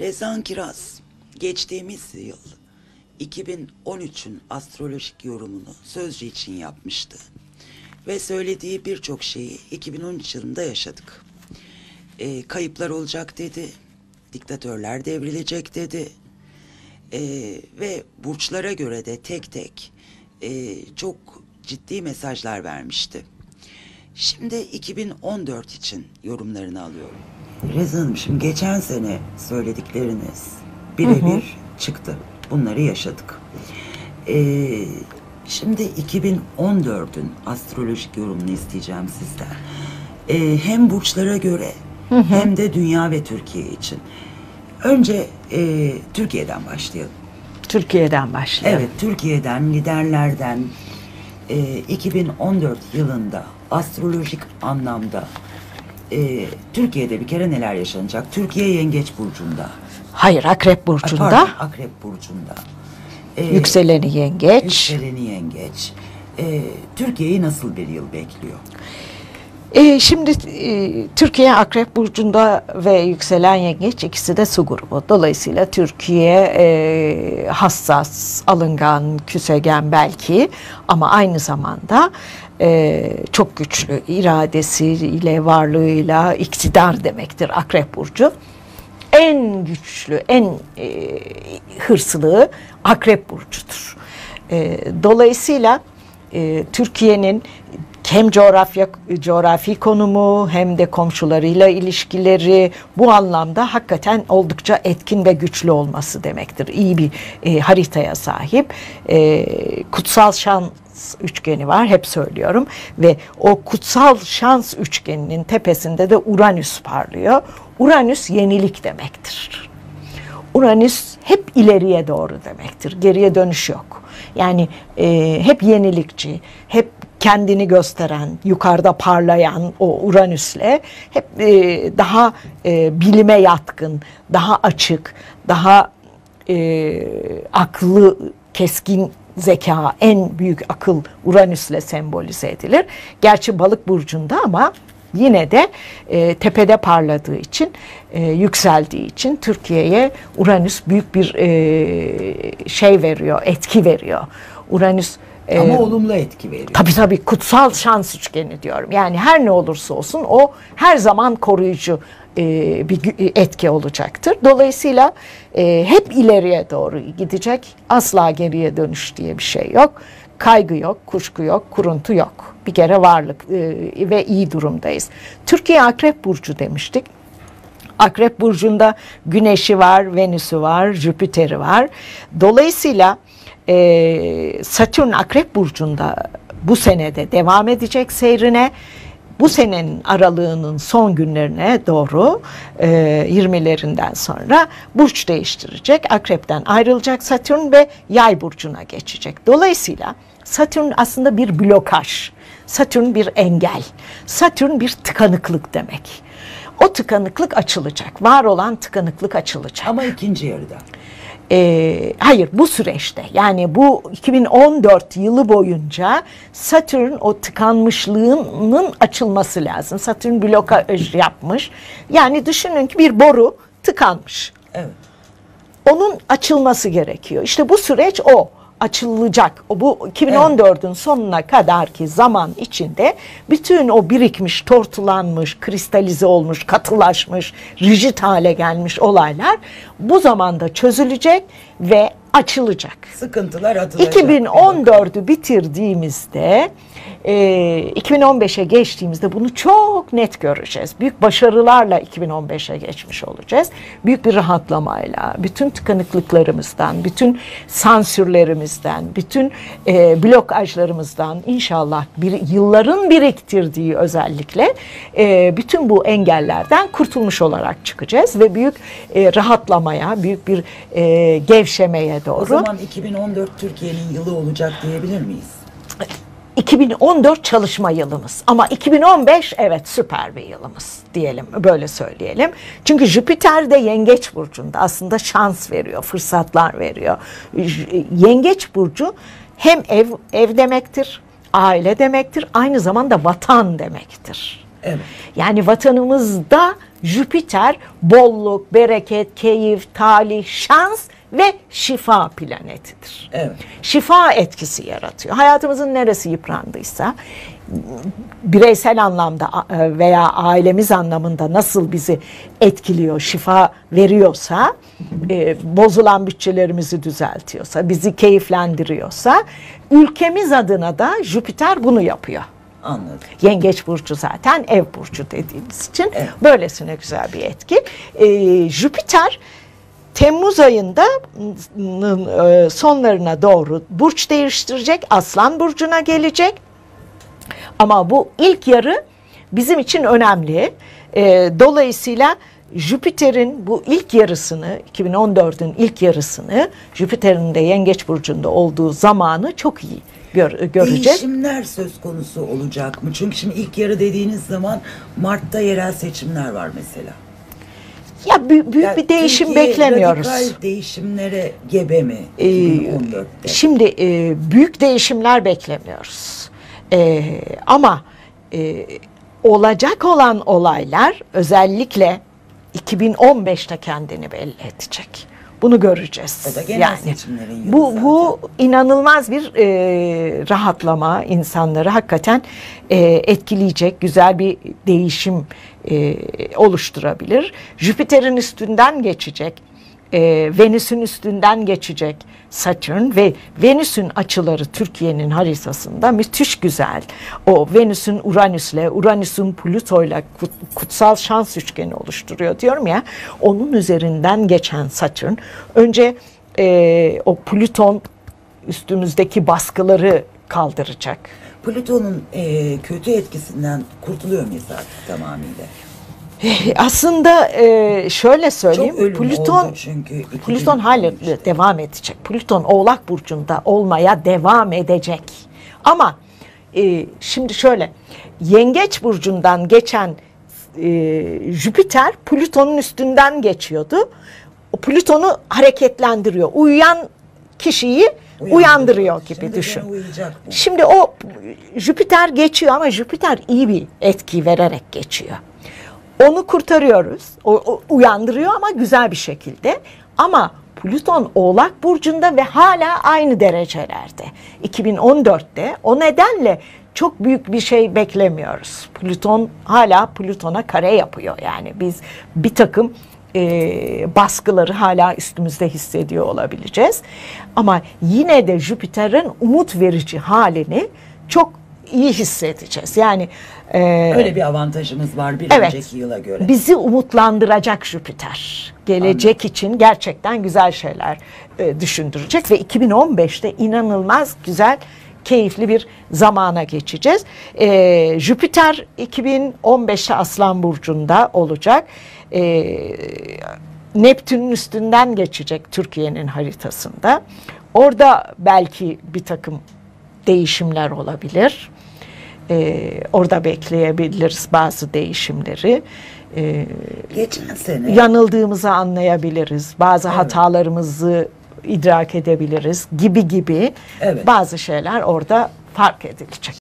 Rezan Kiraz geçtiğimiz yıl 2013'ün astrolojik yorumunu Sözcü için yapmıştı. Ve söylediği birçok şeyi 2013 yılında yaşadık. Ee, kayıplar olacak dedi. Diktatörler devrilecek dedi. Ee, ve burçlara göre de tek tek e, çok ciddi mesajlar vermişti. Şimdi 2014 için yorumlarını alıyorum. Hanım şimdi geçen sene söyledikleriniz birebir çıktı. Bunları yaşadık. Ee, şimdi 2014'ün astrolojik yorumunu isteyeceğim sizden. Ee, hem burçlara göre hem de dünya ve Türkiye için. Önce e, Türkiye'den başlayalım. Türkiye'den başlayalım. Evet, Türkiye'den, liderlerden e, 2014 yılında astrolojik anlamda e, Türkiye'de bir kere neler yaşanacak? Türkiye Yengeç Burcu'nda. Hayır, Akrep Ay, Burcu'nda. pardon, Akrep Burcu'nda. E, Yükseleni yengeç. Yükseleni Yengeç. E, Türkiye'yi nasıl bir yıl bekliyor? Ee, şimdi e, Türkiye Akrep Burcu'nda ve yükselen yengeç ikisi de su grubu. Dolayısıyla Türkiye e, hassas, alıngan, küsegen belki ama aynı zamanda e, çok güçlü iradesiyle, varlığıyla iktidar demektir Akrep Burcu. En güçlü, en e, hırslı Akrep Burcu'dur. E, dolayısıyla e, Türkiye'nin hem coğrafya coğrafi konumu hem de komşularıyla ilişkileri bu anlamda hakikaten oldukça etkin ve güçlü olması demektir. İyi bir e, haritaya sahip. E, kutsal şans üçgeni var hep söylüyorum ve o kutsal şans üçgeninin tepesinde de Uranüs parlıyor. Uranüs yenilik demektir. Uranüs hep ileriye doğru demektir. Geriye dönüş yok. Yani e, hep yenilikçi, hep kendini gösteren, yukarıda parlayan o Uranüs'le hep e, daha e, bilime yatkın, daha açık, daha e, aklı keskin zeka, en büyük akıl Uranüs'le sembolize edilir. Gerçi balık burcunda ama yine de e, tepede parladığı için, e, yükseldiği için Türkiye'ye Uranüs büyük bir e, şey veriyor, etki veriyor. Uranüs e, Ama olumlu etki veriyor. Tabii tabii kutsal şans üçgeni diyorum. Yani her ne olursa olsun o her zaman koruyucu e, bir gü- etki olacaktır. Dolayısıyla e, hep ileriye doğru gidecek. Asla geriye dönüş diye bir şey yok. Kaygı yok, kuşku yok, kuruntu yok. Bir kere varlık e, ve iyi durumdayız. Türkiye Akrep Burcu demiştik. Akrep burcunda Güneş'i var, Venüs'ü var, Jüpiter'i var. Dolayısıyla e, Satürn Akrep burcunda bu senede devam edecek seyrine. Bu senenin aralığının son günlerine doğru e, 20'lerinden sonra burç değiştirecek. Akrepten ayrılacak Satürn ve Yay burcuna geçecek. Dolayısıyla Satürn aslında bir blokaj. Satürn bir engel. Satürn bir tıkanıklık demek. O tıkanıklık açılacak. Var olan tıkanıklık açılacak. Ama ikinci yarıda. Ee, hayır bu süreçte yani bu 2014 yılı boyunca Satürn o tıkanmışlığının açılması lazım. Satürn blokaj yapmış. Yani düşünün ki bir boru tıkanmış. Evet. Onun açılması gerekiyor. İşte bu süreç o açılacak. O bu 2014'ün sonuna kadar ki zaman içinde bütün o birikmiş, tortulanmış, kristalize olmuş, katılaşmış, rigid hale gelmiş olaylar bu zamanda çözülecek ve açılacak. Sıkıntılar atılacak. 2014'ü bitirdiğimizde e, 2015'e geçtiğimizde bunu çok net göreceğiz. Büyük başarılarla 2015'e geçmiş olacağız. Büyük bir rahatlamayla, bütün tıkanıklıklarımızdan, bütün sansürlerimizden, bütün e, blokajlarımızdan inşallah bir, yılların biriktirdiği özellikle e, bütün bu engellerden kurtulmuş olarak çıkacağız ve büyük e, rahatlamaya, büyük bir e, gevşemeye doğru. O zaman 2014 Türkiye'nin yılı olacak diyebilir miyiz? 2014 çalışma yılımız ama 2015 evet süper bir yılımız diyelim böyle söyleyelim. Çünkü Jüpiter de Yengeç burcunda aslında şans veriyor, fırsatlar veriyor. J- Yengeç burcu hem ev ev demektir, aile demektir, aynı zamanda vatan demektir. Evet. Yani vatanımızda Jüpiter bolluk, bereket, keyif, talih, şans ve şifa planetidir. Evet. Şifa etkisi yaratıyor. Hayatımızın neresi yıprandıysa bireysel anlamda e, veya ailemiz anlamında nasıl bizi etkiliyor, şifa veriyorsa, e, bozulan bütçelerimizi düzeltiyorsa, bizi keyiflendiriyorsa, ülkemiz adına da Jüpiter bunu yapıyor. Anladım. Yengeç burcu zaten ev burcu dediğimiz için Evet. böylesine güzel bir etki. Ee, Jüpiter Temmuz ayında e, sonlarına doğru burç değiştirecek, Aslan burcuna gelecek. Ama bu ilk yarı bizim için önemli. Ee, dolayısıyla Jüpiter'in bu ilk yarısını, 2014'ün ilk yarısını, Jüpiter'in de Yengeç burcunda olduğu zamanı çok iyi gör- göreceğiz. Değişimler söz konusu olacak mı? Çünkü şimdi ilk yarı dediğiniz zaman Mart'ta yerel seçimler var mesela. Ya bü- büyük Yani bir değişim Türkiye beklemiyoruz. Radikal değişimlere gebe mi? Ee, 2014'te. Şimdi e, büyük değişimler beklemiyoruz. E, ama e, olacak olan olaylar özellikle 2015'te kendini belli edecek. Bunu göreceğiz. O da genel seçimlerin yılı bu zaten. bu inanılmaz bir e, rahatlama insanları hakikaten e, etkileyecek güzel bir değişim e, oluşturabilir. Jüpiter'in üstünden geçecek e, Venüs'ün üstünden geçecek Satürn ve Venüs'ün açıları Türkiye'nin haritasında müthiş güzel. O Venüs'ün Uranüs'le, Uranüs'ün Plüto'yla kut- kutsal şans üçgeni oluşturuyor diyorum ya. Onun üzerinden geçen Satürn önce e, o Plüton üstümüzdeki baskıları kaldıracak. Plüton'un e, kötü etkisinden kurtuluyor muyuz artık tamamıyla? Aslında e, şöyle söyleyeyim. Plüton çünkü. Plüton 2013'te. hala devam edecek. Plüton Oğlak burcunda olmaya devam edecek. Ama e, şimdi şöyle Yengeç burcundan geçen e, Jüpiter Plüton'un üstünden geçiyordu. O Plüton'u hareketlendiriyor. Uyuyan kişiyi uyandırıyor gibi Şimdi düşün. Şimdi o Jüpiter geçiyor ama Jüpiter iyi bir etki vererek geçiyor. Onu kurtarıyoruz. O, o uyandırıyor ama güzel bir şekilde. Ama Plüton Oğlak burcunda ve hala aynı derecelerde. 2014'te o nedenle çok büyük bir şey beklemiyoruz. Plüton hala Plüton'a kare yapıyor yani biz bir takım e, baskıları hala üstümüzde hissediyor olabileceğiz. Ama yine de Jüpiter'in umut verici halini çok iyi hissedeceğiz. Yani e, Öyle bir avantajımız var bir Evet. önceki yıla göre. Bizi umutlandıracak Jüpiter. Gelecek için gerçekten güzel şeyler e, düşündürecek ve 2015'te inanılmaz güzel keyifli bir zamana geçeceğiz. E, Jüpiter 2015'te Aslan Burcu'nda olacak. E, Neptün'ün üstünden geçecek Türkiye'nin haritasında. Orada belki bir takım değişimler olabilir. Ee, orada bekleyebiliriz bazı değişimleri. Ee, Geçen sene yanıldığımızı anlayabiliriz. Bazı hatalarımızı idrak edebiliriz gibi gibi Evet. bazı şeyler orada fark edilecek.